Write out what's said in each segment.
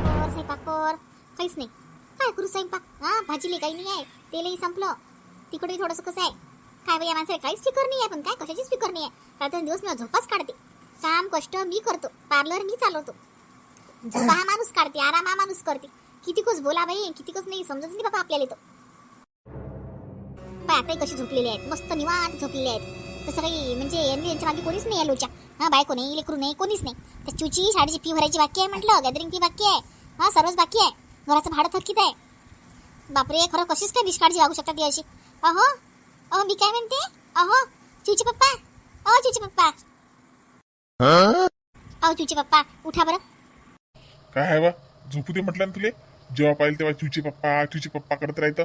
कर स्वयंपाक कर काहीच नाही. काय करू स्वयंपाक? हा भाजीले काही नाही आहे. तेलही संपलं. तिकडे थोडंसं कसं आहे? काय बाई या माणसाला काहीच फिकर नाही आहे पण काय? कशाचीच फिकर नाही आहे? रात्र दिवस मी झोपाच काढते. काम कष्ट मी करतो. पार्लर मी चालवतो. झोपा हा माणूस काढते आराम हा माणूस करते. कितीकच बोला बाई कितीकच नाही समजत नाही बाबा आपल्याला तो बाय आता कशी झोपलेले आहेत? मस्त निवांत झोपलेले आहेत. तसं काही म्हणजे यांनी यांच्या मागे कोणीच नाही या लोच्या. हा बायको नाही लेकरू नाही कोणीच नाही. त्या चूची शाळेची फी भरायची बाकी आहे म्हटलं गॅदरिंग फी बाकी आहे. हा सर्वच बाकी आहे. घराचं भाडं थकीत आहे? बापरे खरं कशीच काय निष्काळजी वागू शकतात ती अशी अहो अहो मी काय म्हणते? अहो चूची पप्पा. अहो चूची पप्पा. अहो चूची पप्पा उठा बरं. काय आहे बा? झोपू दे म्हटलं ना तुले. जेव्हा पाहिजे तेव्हा चुची पप्पा चुची पप्पा करत राहतं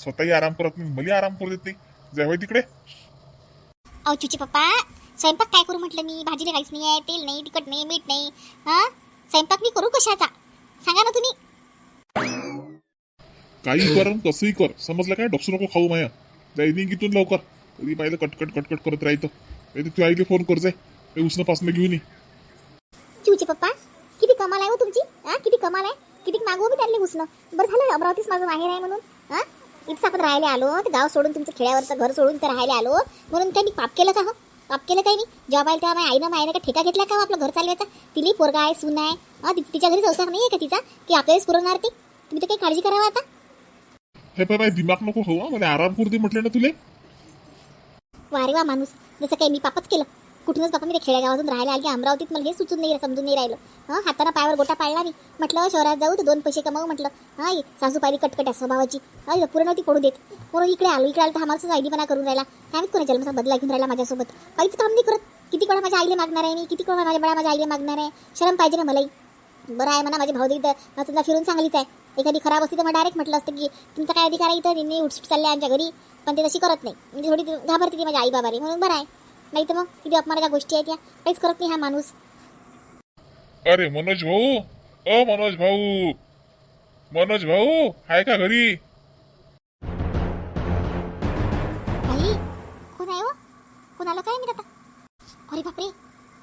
स्वतःही आराम करत नाही मला आराम करू देत नाही. जावं तिकडे. अहो चुची पप्पा स्वयंपाक काय करू म्हटलं मी? भाजीला काहीच नाही आहे तेल नाही तिखट नाही मीठ नाही. हा? स्वयंपाक मी करू कशाचा? सांगा ना तुम्ही. काही कर अन कसंही कर. समजलं काय? डॉक्टर नको खाऊ माया. जाई निघितून लवकर. कधी पाहिलं कटकट कटकट करत राहतं. नाही तू आईले फोन कर जाय. पासनं घेऊन ये. चिवची पप्पा किती कमाल आहे हो तुमची? हा? किती कमाल आहे. किती मागवू मी त्यांनी घुसणं बरं झालं अमरावतीच माझं माहेर आहे म्हणून. हा? इथं आपण राहायला आलो ते गाव सोडून तुमचं खेड्यावरचं घर सोडून तर राहायला आलो म्हणून काय मी पाप केलं का हो? पाप केलं काही नाही. जेव्हा पाहिलं तेव्हा माझ्या आईनं मायनं का ठेका घेतला का हो आपलं घर चालवायचा? तिली पोरगा आहे सून आहे. हा तिच्या घरी संसार नाही आहे का तिचा? की आपल्यालाच पुरवणार ती. तुम्ही तर काही काळजी करावा आता. हे पाय दिमाग नको हा. मला आराम करू दे म्हटलं ना तुले. वारे वा माणूस. जसं काही मी पापच केलं. कुठूनच बापा मी ते खेड्यागावातून राहायला आली. अमरावतीत मला हे सुचून नाही समजून नाही राहिलं. हां हातानं पायावर गोटा पाळला मी. म्हटलं शहरात जाऊ तर दोन पैसे कमावू म्हटलं. हां सासूपारी कटकट आहे स्वभावाची. अरे इथं पुरं पडू देत. म्हणून इकडे आलो इकडे आलो तर आम्हाला सायदीपणा करून राहिला. काय कोणा जन्माचा बदला घेऊन राहिला माझ्यासोबत. काहीच काम नाही करत. किती कोणा माझ्या आईला मागणार आहे मी? किती कोणा माझ्या बळा माझ्या आईला मागणार आहे? शरम पाहिजे ना मलाही. बरं आहे म्हणा माझे भाऊ तर फिरून चांगलीच आहे. एखादी खराब असती तर मग डायरेक्ट म्हटलं असतं की तुमचा काय अधिकार आहे इथं? त्यांनी उठसूट चालले आमच्या घरी. पण ते तशी करत नाही. म्हणजे थोडी घाबरते ती माझ्या आई बाबारी. म्हणून बरं आहे. नाही तर मग किती अपमानाच्या गोष्टी आहेत या. काहीच करत नाही हा माणूस. अरे मनोज भाऊ अ मनोज भाऊ मनोज भाऊ आहे का घरी? कोण आहे हो? कोण आलं काय मी आता? अरे बापरे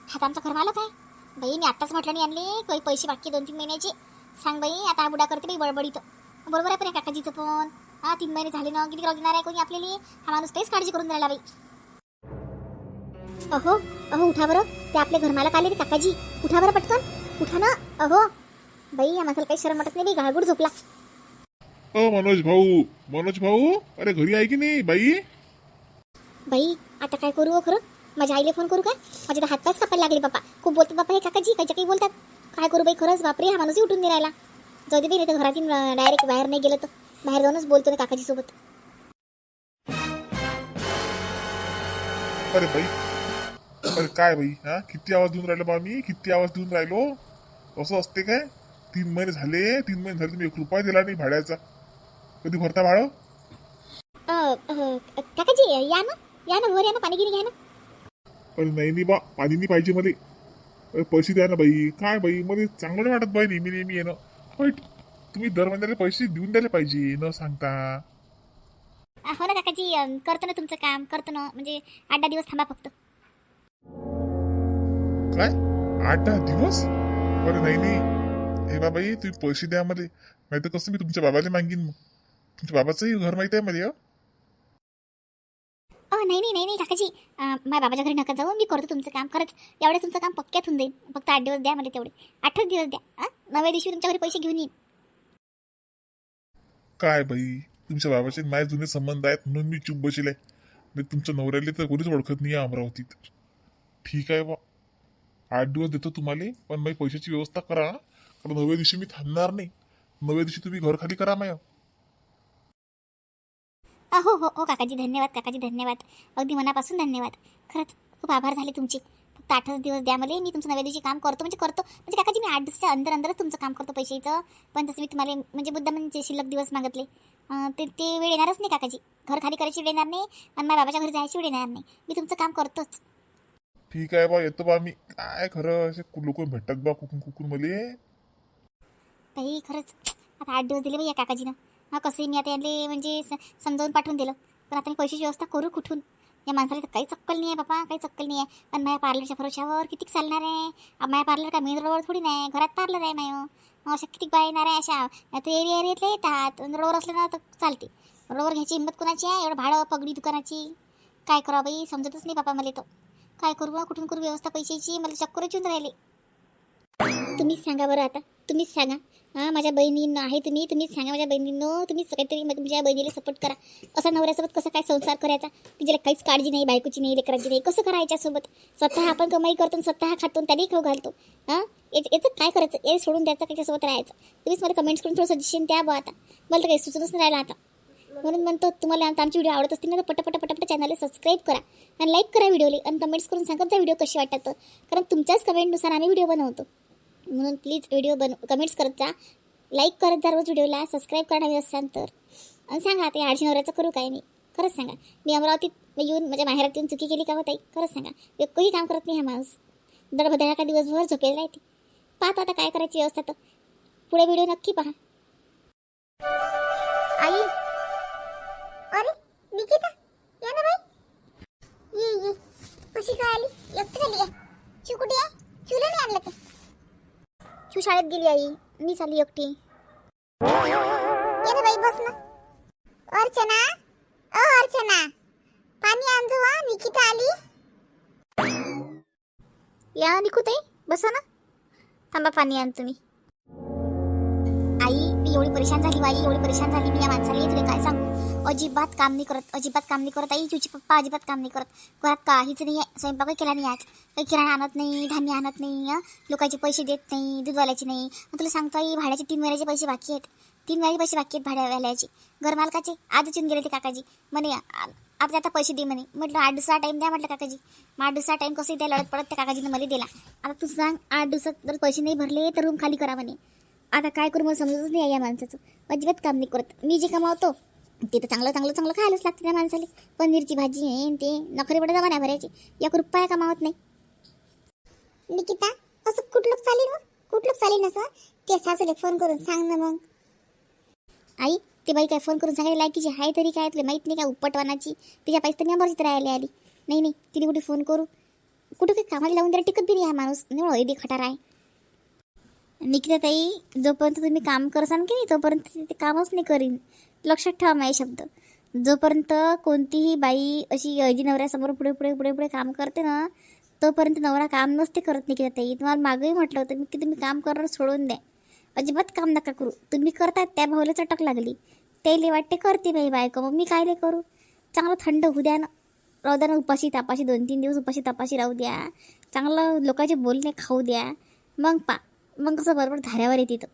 हात आमचा घर आलं काय? बाई मी आत्ताच म्हटलं नाही आणले काही पैसे बाकी दोन तीन महिन्याचे. सांग बाई आता हा बुडा करते बाई बडबडीत बरोबर आहे पण या काकाजीचं पण. हा तीन महिने झाले ना किती राहू देणार आहे कोणी आपल्याला? हा माणूस काहीच काळजी करून राहिला बाई. अहो अहो उठा बरं. ते आपले घरमालक आले ते काकाजी. उठा बरं पटकन. उठा ना. अहो. बाई या माणसाला काही शरम वाटत नाही गाळगुड झोपला. अ मनोज भाऊ. मनोज भाऊ अरे घरी आहे की नाही बाई? बाई आता काय करू हो खरं? माझ्या आईला फोन करू काय? माझे तर हातपायच कापायला लागले बाप्पा खूप बोलतात बाप्पा हे काकाजी कायच्या काही बोलतात. काय करू बाई खरंच बापरे हा माणूसही उठून नाही राहिला. जाऊ दे बाई तर घरातून डायरेक्ट बाहेर नाही गेलं तर. बाहेर जाऊनच बोलतो ना काकाजी सोबत अरे बाई अरे काय बाई हा? किती आवाज देऊन राहिलो बा मी? किती आवाज देऊन राहिलो? असं असते काय? तीन महिने झाले तीन महिने झाले तुम्ही एक रुपया दिला नाही भाड्याचा. कधी भरता भाडं? काकाजी या ना या ना वर या ना पाणी गिरी घ्या ना. अरे नाही नाही बा पाणी नाही पाहिजे मध्ये अरे पैसे द्या ना बाई. काय बाई मध्ये चांगलं नाही वाटत बाई नेहमी नेहमी येणं. वाईट तुम्ही दर महिन्याला पैसे देऊन द्यायला पाहिजे न सांगता. हो ना काकाजी करतो ना तुमचं काम करतो ना म्हणजे आठ दहा दिवस थांबा फक्त. काय? आठ दहा दिवस? अरे नाही नाही. हे बा बाई तुम्ही पैसे द्या मध्ये नाही तर कसं मी तुमच्या बाबाला मागीन मग? तुमच्या बाबाचंही घर माहिती आहे मध्ये अ नाही नाही नाही नाही काकाजी. माझ्या बाबाच्या घरी नका जाऊ. मी करतो तुमचं काम. खरंच एवढं तुमचं काम पक्क्यात होऊन जाईल. फक्त आठ दिवस द्या मला तेवढे. आठच दिवस द्या. हा नव्या दिवशी तुमच्या घरी पैसे घेऊन येईन. काय बाई? तुमच्या बाबाचे माझे जुने संबंध आहेत म्हणून मी चूप बसेल तुमच्या नवऱ्याला तर कोणीच ओळखत नाही अमरावतीत. ठीक आहे बा आठ दिवस देतो तुम्हाला पण माझी पैशाची व्यवस्था करा. कारण नव्या दिवशी मी थांबणार नाही. नव्या दिवशी तुम्ही घर खाली करा माय अ, हो हो हो काकाजी धन्यवाद काकाजी धन्यवाद. अगदी मनापासून धन्यवाद. खरंच खूप आभार झाले तुमचे. फक्त आठच दिवस द्या मला. मी तुमचं नव्या दिवशी काम करतो. म्हणजे करतो. म्हणजे काकाजी मी आठ दिवसाच्या अंदर अंदरच तुमचं काम करतो पैशाचं. पण तसं मी तुम्हाला म्हणजे मुद्दा म्हणजे शिल्लक दिवस मागितले. ते ते वेळ येणारच नाही काकाजी. घर खाली करायची वेळ येणार नाही. आणि माझ्या बाबाच्या घरी जायची वेळ येणार नाही. मी तुमचं काम करतोच. ठीक आहे बा येतो बा मी काय खरं असे लोक भेटतात बा कुकून कुकून मले. ताई खरंच. आता आठ दिवस दिले बाई या काकाजीनं. हा कसंही मी आता याले म्हणजे स- समजावून पाठवून दिलं. पण आता मी पैशाची व्यवस्था करू कुठून? या माणसाला तर काही चक्कल नाही आहे बाबा काही चक्कल नाही आहे पण माझ्या पार्लरच्या भरोशावर किती चालणार आहे? माझ्या पार्लर का मेन रोडवर थोडी नाही? घरात पार्लर आहे माय. अशा किती बाय येणार आहे अशा? आता एरिया एरियातल्या येतात. रोडवर असले ना तर चालते. रोडवर घ्यायची हिंमत कोणाची आहे? एवढं भाडं पगडी दुकानाची? काय करावं बाई? समजतच नाही बापा मला तो काय करू बा कुठून करू व्यवस्था पैशाची? मला चक्करच येऊन राहिले. तुम्हीच सांगा बरं आता. तुम्हीच सांगा. हां माझ्या बहिणींना आहे तुम्ही तुम्हीच सांगा माझ्या बहिणींनो. तुम्हीच काहीतरी मग तुमच्या बहिणीला सपोर्ट करा. असा नवऱ्यासोबत कसं काय संसार करायचा? तिच्याला काहीच काळजी नाही बायकोची नाही लेकराची नाही. कसं करायच्या सोबत? स्वतः आपण कमाई करतो आणि स्वतः खातो आणि त्यालाही खाऊ घालतो. हां? याचं याचं काय करायचं? हे सोडून द्यायचं त्याच्यासोबत राहायचं? तुम्हीच मला कमेंट्स करून थोडं सजेशन द्या बा आता. मला तर काही सुचतच नाही राहिलं आता. म्हणून म्हणतो तुम्हाला आता आमची व्हिडिओ आवडत असतील ना तर पटापट पटापट चॅनलला सबस्क्राईब करा आणि लाईक करा व्हिडिओला आणि कमेंट्स करून सांगत जा व्हिडिओ कशी वाटतात कारण तुमच्याच कमेंटनुसार आम्ही व्हिडिओ बनवतो. म्हणून प्लीज व्हिडिओ बन कमेंट्स करत जा. लाईक करत जा रोज व्हिडिओला सबस्क्राईब करा असाल तर. आणि सांगा आता या नवऱ्याचं करू काय मी? खरंच सांगा. मी अमरावतीत येऊन माझ्या माहेरात येऊन चुकी केली का होताई खरंच सांगा. एकही काम करत नाही हा माणूस. दडबदळा का दिवसभर झोपेला येते. पाहतो आता काय करायची व्यवस्था तर. पुढे व्हिडिओ नक्की पहा. आई! अरे निकिता या ना बाई. ये ये. कशी काय आली. एकटी झाली आहे चू कुठे आहे? चूला नाही आणलं ते. चू शाळेत गेली आई. मी झाली एकटी. ये ना बाई बस ना. अर्चना. अ अर्चना. पाणी आणजो वा निकिता आली. या निकुताई बसा ना. थांबा पाणी आण तुम्ही. मी एवढी परेशान झाली बाई एवढी परेशान झाली मी या माणसाला. तुला काय सांगू? अजिबात काम नाही करत अजिबात काम नाही करत. आई तुझी पप्पा अजिबात काम नाही करत. घरात काहीच नाही आहे. स्वयंपाकही केला नाही आज. काही किराणा आणत नाही धान्य आणत नाही लोकांचे पैसे देत नाही दूधवाल्याचे नाही. मग तुला सांगतो आई भाड्याचे तीन महिन्याचे पैसे बाकी आहेत. तीन महिन्याचे पैसे बाकी आहेत भाड्यावाल्याचे. घरमालकाचे आजच येऊन गेले ते काकाजी. म्हणे आ- आता आता पैसे दे म्हणे. म्हटलं आठ दिवसा टाईम द्या म्हटलं काकाजी. मग आठ दिवसा टाईम कसं द्या लढत पडत त्या काकाजीनं मला दिला. आता तू सांग आठ दिवसात जर पैसे नाही भरले तर रूम खाली करा म्हणे. आता काय करू मला समजतच नाही या माणसाचं. अजिबात काम नाही करत. मी जे कमावतो ते तर चांगलं चांगलं चांगलं खायलाच लागते त्या माणसाला. पनीरची भाजी आहे ते नखरे पडे जमा भरायचे. एक रुपया कमावत नाही. निकिता असं कुठलं चालेल मग कुठलं चालेल असं? ते सासूला फोन करून सांग ना मग. आई ते बाई काय फोन करून सांगायला लायकीची आहे तरी काय तुला माहीत नाही का? उपटवानाची. तिच्या पाहिजे तर मेंबरची राहायला आली. नाही नाही तिने कुठे फोन करू? कुठं काही कामाला लावून त्याला टिकत बी नाही हा माणूस. ऐदी खटार आहे. निकिता ताई जोपर्यंत तुम्ही काम करसान की नाही तोपर्यंत ते कामच नाही करीन. लक्षात ठेवा माझे शब्द. जोपर्यंत कोणतीही बाई अशी अजी नवऱ्यासमोर पुढे पुढे पुढे पुढे काम करते ना तोपर्यंत नवरा काम नसते करत निकिता ताई. तुम्हाला मागंही म्हटलं होतं मी की तुम्ही काम करणं सोडून द्या. अजिबात काम नका करू. तुम्ही करतात त्या भाऊला चटक लागली. त्याला वाटते करते बाई बायको मग मी कायले करू? चांगलं थंड होऊ द्या ना. राहू द्या ना उपाशी तापाशी दोन तीन दिवस उपाशी तापाशी राहू द्या. चांगलं लोकांचे बोलणे खाऊ द्या. मग पा मग कसं बरोबर धाऱ्यावर येते तर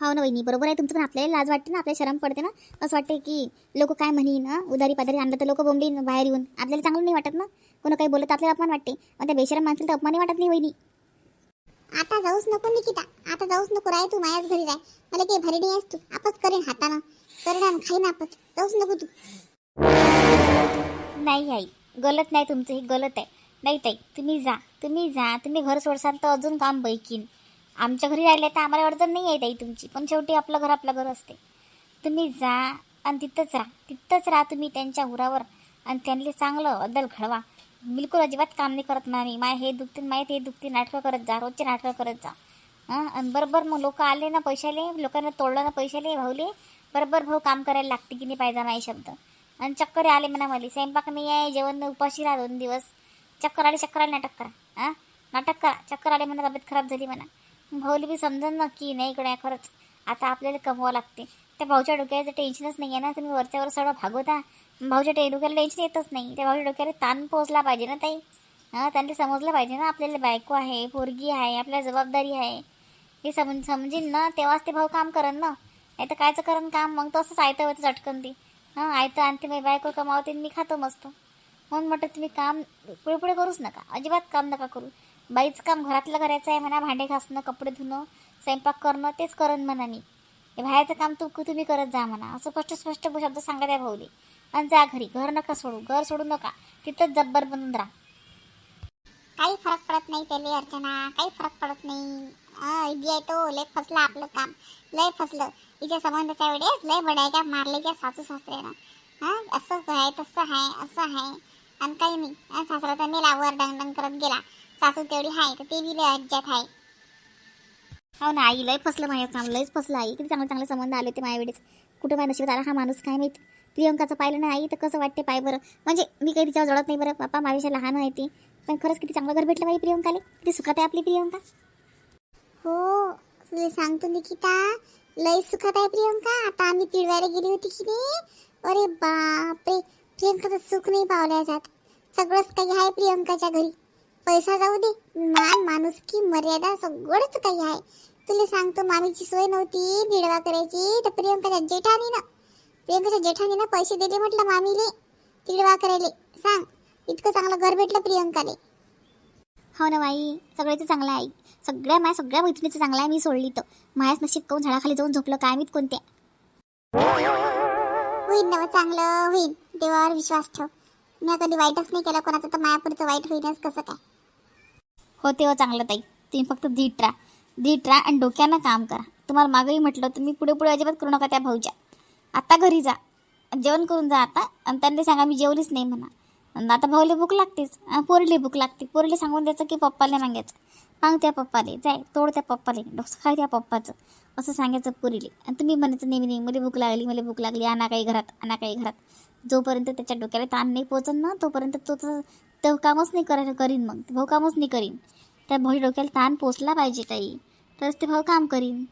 हो ना वहिनी बरोबर आहे. तुमचं पण आपल्याला लाज वाटते ना आपल्याला शरम पडते ना. असं वाटते की लोक काय म्हणीन ना उदारी पादारी आणलं तर लोक बोंबलीन बाहेर येऊन. आपल्याला चांगलं नाही वाटत ना. कोण काही बोलत आपल्याला अपमान वाटते. मग त्या बेशरम माणसाला तर अपमानही वाटत नाही वहिनी. आता जाऊच नको निकिता. आता जाऊच नको. राय तू माझ्याच घरी राय मला काही भरी नाही आहेस तू. आपच करेन हातानं. करेन खाईन आपच. जाऊच नको तू. नाही आई गलत नाही तुमचं. हे गलत आहे. नाही ताई तुम्ही जा तुम्ही जा तुम्ही घर सोडसाल तर अजून काम बैकीन. आमच्या घरी राहिले तर आम्हाला अडचण नाही आहे ताई तुमची पण शेवटी आपलं घर आपलं घर असते. तुम्ही जा आणि तिथंच राहा तिथंच राहा तुम्ही त्यांच्या उरावर आणि त्यांनी चांगलं अदल घडवा. बिलकुल अजिबात काम नाही करत नाही माय हे दुखते माय ते दुखते नाटकं करत जा रोजचे नाटकं करत जा. हां आणि बरोबर मग लोक आले ना पैशाले लोकांना तोडलं ना पैशाले भाऊले बरोबर भाऊ काम करायला लागते की नाही पाहिजे माझे शब्द. आणि चक्कर आले म्हणा मला स्वयंपाक नाही आहे जेवण उपाशी राहा दोन दिवस. चक्कर आले चक्कर आले नाटक करा. हां? नाटक करा. चक्कर आले म्हणा तब्येत खराब झाली म्हणा. भाऊली बी समजन ना की नाही इकडे खरंच. आता आपल्याला कमवावं लागते. त्या भाऊच्या डोक्याचं टेन्शनच नाही आहे ना. तुम्ही वरच्यावर सगळं भागवता. भाऊच्या टे डोक्याला टेन्शन येतच नाही. त्या भाऊच्या डोक्याला ताण पोचला पाहिजे ना ताई. हां? त्यांना समजलं पाहिजे ना. आपल्याला बायको आहे पोरगी आहे आपल्याला जबाबदारी आहे. हे समज समजेन ना तेव्हाच ते भाऊ काम करन ना. नाही तर कायचं करन काम? मग तसंच आयतं होतं चटकन ती. हां? आयतं आणते मी बायको कमावते आणि मी खातो मस्त. म्हणून म्हटलं तुम्ही काम पुढे पुढे करूच नका. अजिबात काम नका करू. बाईचं काम घरातलं करायचं आहे म्हणा भांडे घासणं कपडे धुणं स्वयंपाक करणं तेच करण म्हणा मी. हे बाहेरचं काम तू तुम्ही करत जा म्हणा. असं स्पष्ट स्पष्ट शब्द सांगत आहे भाऊली. आणि जा घरी. घर नका सोडू. घर सोडू नका. तिथंच जब्बर बनून राहा. काही फरक पडत नाही त्याला अर्चना. काही फरक पडत नाही. इजी आहे तो. लय फसलं आपलं काम. लय फसलं. हिच्या संबंधाच्या वेळेस लय बडायच्या मारले त्या सासू सासऱ्यानं हा असं आहे तसं आहे असं आहे. आणि काही नाही. सासरा तर मेला वर डंग डंग करत गेला. सासू तेवढी आहे तर ते बी लय अज्जात आहे हो ना आई लय फसलं माझ्या काम लयच फसलं आई. किती चांगले चांगले संबंध आले ते माझ्या वेळेस. कुठं माझ्या नशिबात आला हा माणूस काय माहीत? प्रियंकाचं पाहिलं ना आई तर कसं वाटते पाय बरं? म्हणजे मी काही तिच्यावर जळत नाही बरं. बाप्पा माझ्यापेक्षा लहान आहे ती. पण खरंच किती चांगलं घर भेटलं बाई प्रियंकाले. किती सुखात आहे आपली प्रियंका. हो तुला सांगतो निकिता लय सुखात आहे प्रियंका. आता आम्ही तिळवायला गेली होती की नाही? अरे बापरे. प्रियंकाचं सुख नाही पावल्या जात. सगळंच काही आहे प्रियंकाच्या घरी. पैसा जाऊ दे मान माणूस की मर्यादा सगळंच काही आहे. तुला सांगतो मामीची सोय नव्हती दिडवा करायची तर प्रियंकाच्या जेठानीनं प्रियंकाच्या जेठानीनं पैसे दिले म्हटलं मामीले. तिडवा करायले. सांग इतकं चांगलं घर भेटलं प्रियंकाले. हो ना बाई सगळ्याचं चांगलं आहे. सगळ्या माझ्या सगळ्या मैत्रिणीचं चांगलं आहे मी सोडली तर. माझ्याच नशीब काऊन झाडाखाली जाऊन झोपलं काय माहीत कोणत्या. होईल ना चांगलं होईल देवावर विश्वास ठेव. मी कधी वाईटच नाही केलं कोणाचं तर मायापुरचं वाईट होईनच कसं काय? हो हो चांगलं ताई. तुम्ही फक्त धीट राहा. धीट राहा आणि डोक्यानं काम करा. तुम्हाला मागंही म्हटलं तुम्ही पुढे पुढे अजिबात करू नका त्या भाऊच्या. आता घरी जा. जेवण करून जा आता. आणि त्यांना सांगा मी जेवलीच नाही म्हणा. आता भाऊले भूक लागतेच. अं, पोरीले भूक लागते. पोरीले सांगून द्यायचं की पप्पाला मागायचं. माग त्या पप्पाले. जाय तोड त्या पप्पाले. डोसं खा त्या पप्पाचं. असं सांगायचं पुरीले. आणि तुम्ही म्हणायचं नेहमी नेहमी मला भूक लागली मला भूक लागली. आणा काही घरात आणा काही घरात. जोपर्यंत त्याच्या डोक्याला ताण नाही पोचन ना तोपर्यंत तो तर तो कामच नाही करा करीन मग. भाऊ कामच नाही करीन. त्या भाऊ डोक्याला ताण पोचला पाहिजे काही तरच ते भाऊ काम करीन.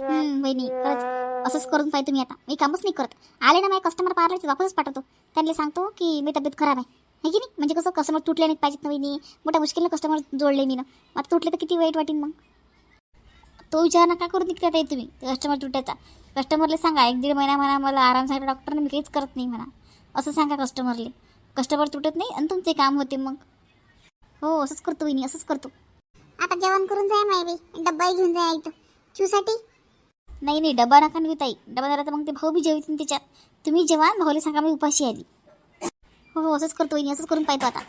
बहिणी खरंच असंच करून पाहिजे तुम्ही आता. मी कामच नाही करत. आले ना माझ्या कस्टमर पार्लरचे वापसच पाठवतो. त्यांना सांगतो की मी तब्येत खराब आहे. है की नाही? म्हणजे कसं कस्टमर तुटले नाही पाहिजेत ना बहिणी मोठ्या मुश्किलनं कस्टमर जोडले मी ना मग आता तुटले तर किती वाईट वाटेल मग? तो विचार नका करू निघतात आहे तुम्ही. कस्टमर तुटायचा. कस्टमरला सांगा एक दीड महिना म्हणा मला आराम सांगा डॉक्टरने मी काहीच करत नाही म्हणा. असं सांगा कस्टमरले कस्टमर तुटत नाही आणि तुमचे काम होते मग. हो असंच करतो वहिनी असंच करतो. आता जेवण करून जाय माय बाई डब्बा घेऊन जाय इथं. चूसाठी? नाही नाही डबा नका नेऊ ताई. डबा झाला तर मग ते भाऊ बी जेवतील त्याच्यात. तुम्ही जेव्हा भाऊला सांगा मी उपाशी आली. हो हो असंच करतो वहिनी असंच करून पाहतो आता.